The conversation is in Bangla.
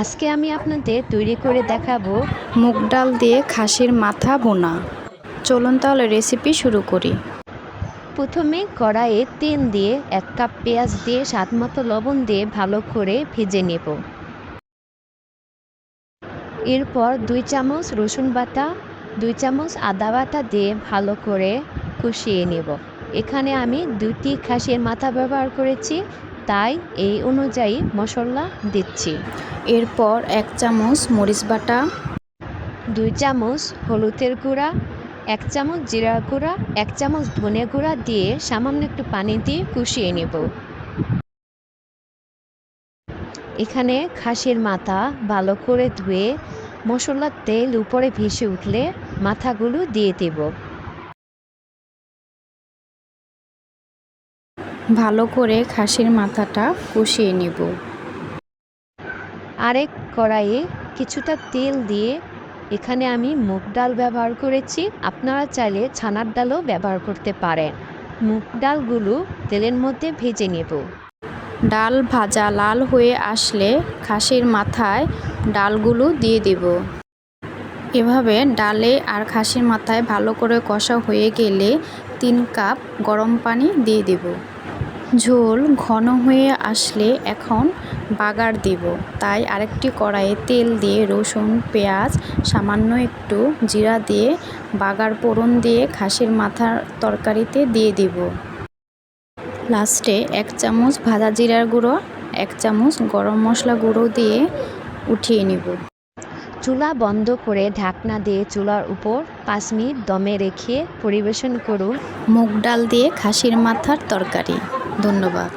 আজকে আমি আপনাদের তৈরি করে দেখাবো মুগ ডাল দিয়ে খাসির মাথা বোনা চলুন তাহলে রেসিপি শুরু করি। প্রথমে কড়াইয়ে তেল দিয়ে এক কাপ পেঁয়াজ দিয়ে স্বাদ মতো লবণ দিয়ে ভালো করে ভেজে নেব। এরপর দুই চামচ রসুন বাটা, দুই চামচ আদা বাটা দিয়ে ভালো করে কষিয়ে নেব। এখানে আমি দুটি খাসির মাথা ব্যবহার করেছি। তাই এই অনুযায়ী মশলা দিচ্ছি। এরপর এক চামচ মরিচ বাটা দুই চামচ হলুদের গুঁড়া এক চামচ জিরা গুঁড়া এক চামচ ধনে গুঁড়া দিয়ে সামান্য একটু পানি দিয়ে কষিয়ে নেব। এখানে খাসির মাথা ভালো করে ধুয়ে মশলার তেল উপরে ভেসে উঠলে মাথাগুলো দিয়ে দেব। ভালো করে খাসির মাথাটা কষিয়ে নেব। আরেক কড়াইয়ে কিছুটা তেল দিয়ে এখানে আমি মুগ ডাল ব্যবহার করেছি। আপনারা চাইলে ছানার ডালও ব্যবহার করতে পারেন। মুগ ডালগুলো তেলের মধ্যে ভেজে নেব। ডাল ভাজা লাল হয়ে আসলে খাসির মাথায় ডালগুলো দিয়ে দেব। এভাবে ডালে আর খাসির মাথায় ভালো করে কষা হয়ে গেলে তিন কাপ গরম পানি দিয়ে দেব। ঝোল ঘন হয়ে আসলে এখন বাগার দেব। তাই আরেকটি কড়াইয়ে তেল দিয়ে রসুন, পেঁয়াজ, সামান্য একটু জিরা দিয়ে বাগার পোড়ন দিয়ে খাসির মাথার তরকারিতে দিয়ে দেব। লাস্টে এক চামচ ভাজা জিরার গুঁড়ো, এক চামচ গরম মশলা গুঁড়ো দিয়ে উঠিয়ে নিব। চুলা বন্ধ করে ঢাকনা দিয়ে চুলার উপর পাঁচ মিনিট দমে রেখে পরিবেশন করুন। মুগ ডাল দিয়ে খাসির মাথার তরকারি। ধন্যবাদ।